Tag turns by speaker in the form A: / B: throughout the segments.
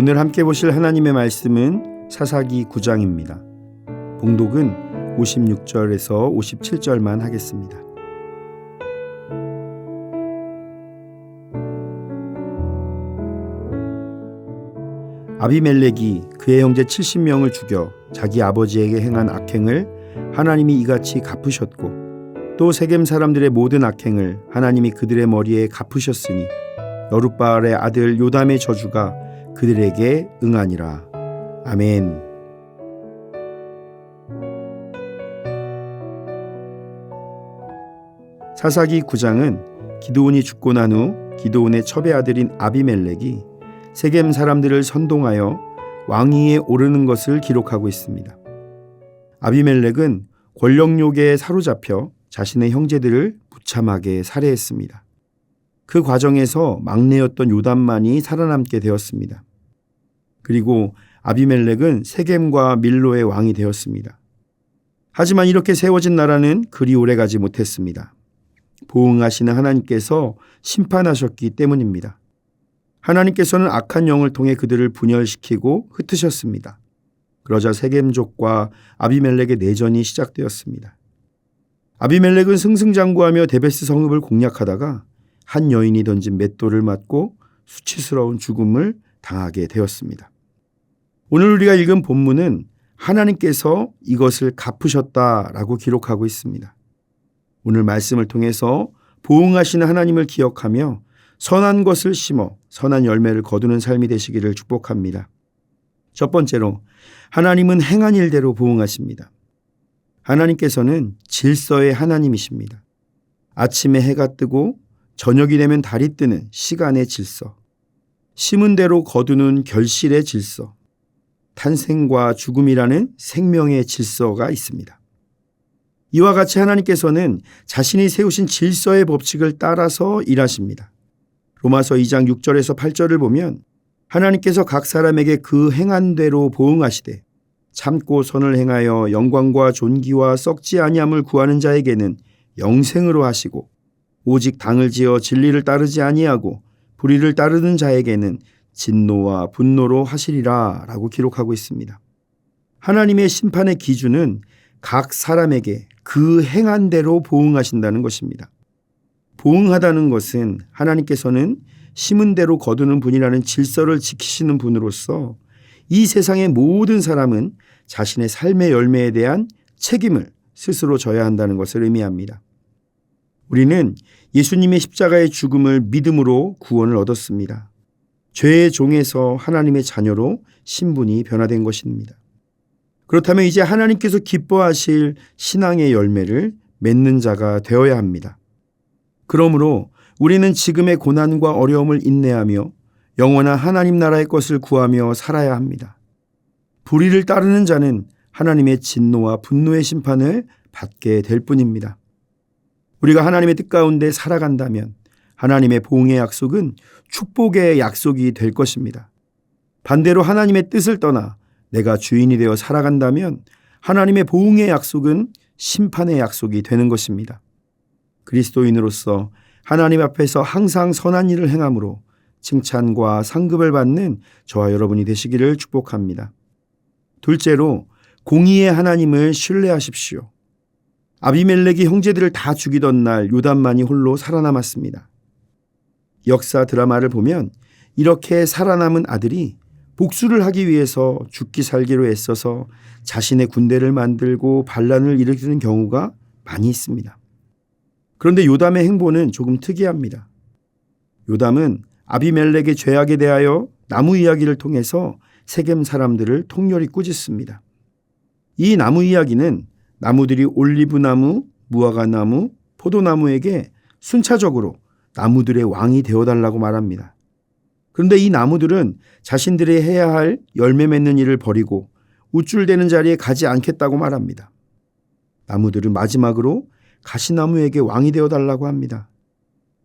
A: 오늘 함께 보실 하나님의 말씀은 사사기 9장입니다. 봉독은 56절에서 57절만 하겠습니다. 아비멜렉이 그의 형제 70명을 죽여 자기 아버지에게 행한 악행을 하나님이 이같이 갚으셨고 또 세겜 사람들의 모든 악행을 하나님이 그들의 머리에 갚으셨으니 여룻바알의 아들 요담의 저주가 그들에게 응하니라. 아멘. 사사기 9장은 기도온이 죽고 난 후 기도온의 첩의 아들인 아비멜렉이 세겜 사람들을 선동하여 왕위에 오르는 것을 기록하고 있습니다. 아비멜렉은 권력욕에 사로잡혀 자신의 형제들을 무참하게 살해했습니다. 그 과정에서 막내였던 요담만이 살아남게 되었습니다. 그리고 아비멜렉은 세겜과 밀로의 왕이 되었습니다. 하지만 이렇게 세워진 나라는 그리 오래 가지 못했습니다. 보응하시는 하나님께서 심판하셨기 때문입니다. 하나님께서는 악한 영을 통해 그들을 분열시키고 흩으셨습니다. 그러자 세겜족과 아비멜렉의 내전이 시작되었습니다. 아비멜렉은 승승장구하며 데베스 성읍을 공략하다가 한 여인이 던진 맷돌을 맞고 수치스러운 죽음을 당하게 되었습니다. 오늘 우리가 읽은 본문은 하나님께서 이것을 갚으셨다라고 기록하고 있습니다. 오늘 말씀을 통해서 보응하시는 하나님을 기억하며 선한 것을 심어 선한 열매를 거두는 삶이 되시기를 축복합니다. 첫 번째로 하나님은 행한 일대로 보응하십니다. 하나님께서는 질서의 하나님이십니다. 아침에 해가 뜨고 저녁이 되면 달이 뜨는 시간의 질서, 심은 대로 거두는 결실의 질서, 탄생과 죽음이라는 생명의 질서가 있습니다. 이와 같이 하나님께서는 자신이 세우신 질서의 법칙을 따라서 일하십니다. 로마서 2장 6절에서 8절을 보면 하나님께서 각 사람에게 그 행한 대로 보응하시되 참고 선을 행하여 영광과 존귀와 썩지 아니함을 구하는 자에게는 영생으로 하시고 오직 당을 지어 진리를 따르지 아니하고 불의를 따르는 자에게는 진노와 분노로 하시리라 라고 기록하고 있습니다. 하나님의 심판의 기준은 각 사람에게 그 행한 대로 보응하신다는 것입니다. 보응하다는 것은 하나님께서는 심은 대로 거두는 분이라는 질서를 지키시는 분으로서 이 세상의 모든 사람은 자신의 삶의 열매에 대한 책임을 스스로 져야 한다는 것을 의미합니다. 우리는 예수님의 십자가의 죽음을 믿음으로 구원을 얻었습니다. 죄의 종에서 하나님의 자녀로 신분이 변화된 것입니다. 그렇다면 이제 하나님께서 기뻐하실 신앙의 열매를 맺는 자가 되어야 합니다. 그러므로 우리는 지금의 고난과 어려움을 인내하며 영원한 하나님 나라의 것을 구하며 살아야 합니다. 불의를 따르는 자는 하나님의 진노와 분노의 심판을 받게 될 뿐입니다. 우리가 하나님의 뜻 가운데 살아간다면 하나님의 보응의 약속은 축복의 약속이 될 것입니다. 반대로 하나님의 뜻을 떠나 내가 주인이 되어 살아간다면 하나님의 보응의 약속은 심판의 약속이 되는 것입니다. 그리스도인으로서 하나님 앞에서 항상 선한 일을 행함으로 칭찬과 상급을 받는 저와 여러분이 되시기를 축복합니다. 둘째로 공의의 하나님을 신뢰하십시오. 아비멜렉이 형제들을 다 죽이던 날 요단만이 홀로 살아남았습니다. 역사 드라마를 보면 이렇게 살아남은 아들이 복수를 하기 위해서 죽기 살기로 애써서 자신의 군대를 만들고 반란을 일으키는 경우가 많이 있습니다. 그런데 요담의 행보는 조금 특이합니다. 요담은 아비멜렉의 죄악에 대하여 나무 이야기를 통해서 세겜 사람들을 통렬히 꾸짖습니다. 이 나무 이야기는 나무들이 올리브나무, 무화과나무, 포도나무에게 순차적으로 나무들의 왕이 되어달라고 말합니다. 그런데 이 나무들은 자신들이 해야 할 열매 맺는 일을 버리고 우쭐대는 자리에 가지 않겠다고 말합니다. 나무들은 마지막으로 가시나무에게 왕이 되어달라고 합니다.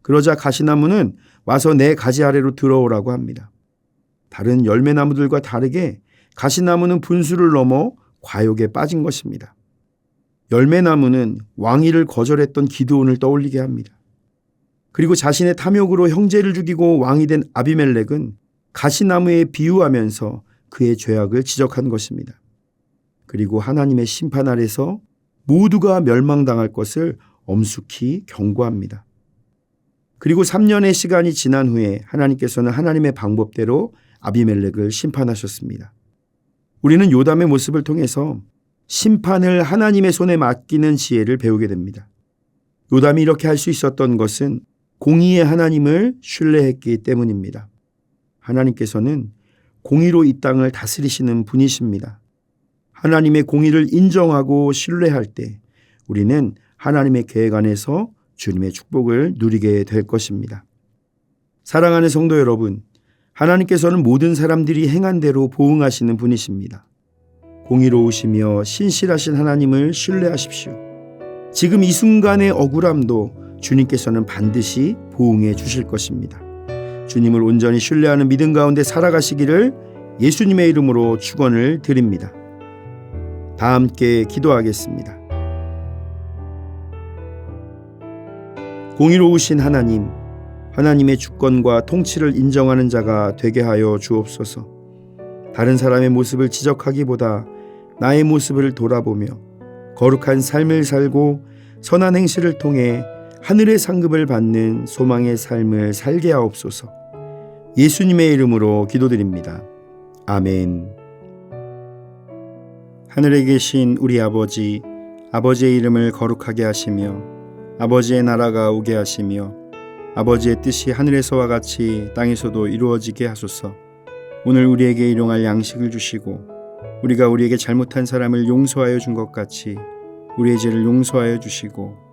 A: 그러자 가시나무는 와서 내 가지 아래로 들어오라고 합니다. 다른 열매나무들과 다르게 가시나무는 분수를 넘어 과욕에 빠진 것입니다. 열매나무는 왕위를 거절했던 기드온을 떠올리게 합니다. 그리고 자신의 탐욕으로 형제를 죽이고 왕이 된 아비멜렉은 가시나무에 비유하면서 그의 죄악을 지적한 것입니다. 그리고 하나님의 심판 아래서 모두가 멸망당할 것을 엄숙히 경고합니다. 그리고 3년의 시간이 지난 후에 하나님께서는 하나님의 방법대로 아비멜렉을 심판하셨습니다. 우리는 요담의 모습을 통해서 심판을 하나님의 손에 맡기는 지혜를 배우게 됩니다. 요담이 이렇게 할 수 있었던 것은 공의의 하나님을 신뢰했기 때문입니다. 하나님께서는 공의로 이 땅을 다스리시는 분이십니다. 하나님의 공의를 인정하고 신뢰할 때 우리는 하나님의 계획 안에서 주님의 축복을 누리게 될 것입니다. 사랑하는 성도 여러분, 하나님께서는 모든 사람들이 행한 대로 보응하시는 분이십니다. 공의로우시며 신실하신 하나님을 신뢰하십시오. 지금 이 순간의 억울함도 주님께서는 반드시 보응해 주실 것입니다. 주님을 온전히 신뢰하는 믿음 가운데 살아가시기를 예수님의 이름으로 축원을 드립니다. 다 함께 기도하겠습니다. 공의로우신 하나님, 하나님의 주권과 통치를 인정하는 자가 되게 하여 주옵소서. 다른 사람의 모습을 지적하기보다 나의 모습을 돌아보며 거룩한 삶을 살고 선한 행실을 통해 하늘의 상급을 받는 소망의 삶을 살게 하옵소서. 예수님의 이름으로 기도드립니다. 아멘. 하늘에 계신 우리 아버지, 아버지의 이름을 거룩하게 하시며 아버지의 나라가 오게 하시며 아버지의 뜻이 하늘에서와 같이 땅에서도 이루어지게 하소서. 오늘 우리에게 일용할 양식을 주시고 우리가 우리에게 잘못한 사람을 용서하여 준 것 같이 우리의 죄를 용서하여 주시고